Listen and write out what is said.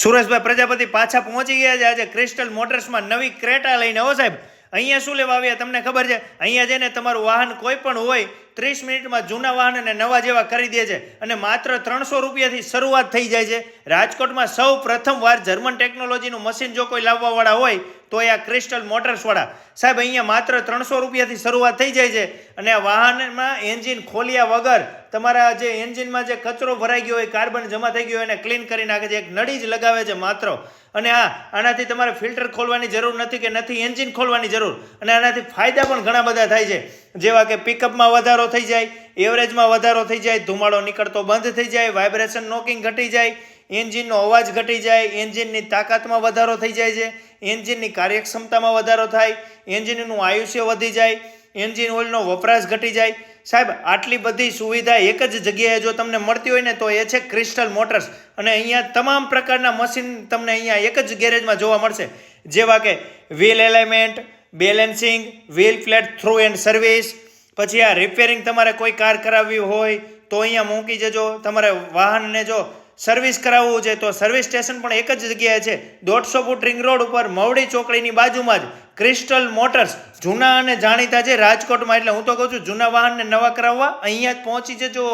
સુરેશભાઈ પ્રજાપતિ પાછા પહોંચી ગયા છે આજે ક્રિસ્ટલ મોટર્સમાં નવી ક્રેટા લઈને. હો સાહેબ, અહીંયા શું લેવા આવ્યા તમને ખબર છે? અહીંયા જઈને તમારું વાહન કોઈ પણ હોય ત્રીસ મિનિટમાં જૂના વાહનને નવા જેવા કરી દે છે. અને માત્ર ત્રણસો રૂપિયાથી શરૂઆત થઈ જાય છે. રાજકોટમાં સૌ પ્રથમવાર જર્મન ટેકનોલોજીનું મશીન જો કોઈ લાવવાવાળા હોય, તો એ આ ક્રિસ્ટલ મોટર્સવાળા સાહેબ, અહીંયા માત્ર ત્રણસો રૂપિયાથી શરૂઆત થઈ જાય છે. અને આ વાહનમાં એન્જિન ખોલ્યા વગર તમારા જે એન્જિનમાં જે કચરો ભરાઈ ગયો હોય, કાર્બન જમા થઈ ગયો હોય, એને ક્લીન કરી નાખે છે. એક નળી જ લગાવે છે માત્ર. અને હા આનાથી તમારે ફિલ્ટર ખોલવાની જરૂર નથી કે નથી એન્જિન ખોલવાની જરૂર. અને આનાથી ફાયદા પણ ઘણા બધા થાય છે. જેવા કે પિકઅપમાં વધારો થઈ જાય, એવરેજમાં વધારો થઈ જાય, ધુમાડો નીકળતો બંધ થઈ જાય, વાઇબ્રેશન નોકિંગ ઘટી જાય, એન્જિનનો અવાજ ઘટી જાય, એન્જિનની તાકાતમાં વધારો થઈ જાય છે, એન્જિનની કાર્યક્ષમતામાં વધારો થાય, એન્જિનનું આયુષ્ય વધી જાય, એન્જિન ઓઇલનો વપરાશ ઘટી જાય. સાહેબ, આટલી બધી સુવિધા એક જ જગ્યાએ જો તમને મળતી હોય ને તો એ છે ક્રિસ્ટલ મોટર્સ અને અહીંયા તમામ પ્રકારના મશીન તમને અહીંયા એક જ ગેરેજમાં જોવા મળશે. જેવા કે wheel alignment balancing, wheel flat, through and service. પછી આ રિપેરિંગ તમારે કોઈ કાર કરાવવી હોય તો અહીંયા મૂકી જજો. તમારે વાહનને જો સર્વિસ કરાવવું છે તો સર્વિસ સ્ટેશન પણ એક જ જગ્યાએ છે. દોઢસો ફૂટ રિંગ રોડ ઉપર મવડી ચોકડીની બાજુમાં જ ક્રિસ્ટલ મોટર્સ. જૂના અને જાણીતા છે રાજકોટમાં. એટલે હું તો કહું છું, જૂના વાહનને નવા કરાવવા અહીંયા જ પહોંચી જજો.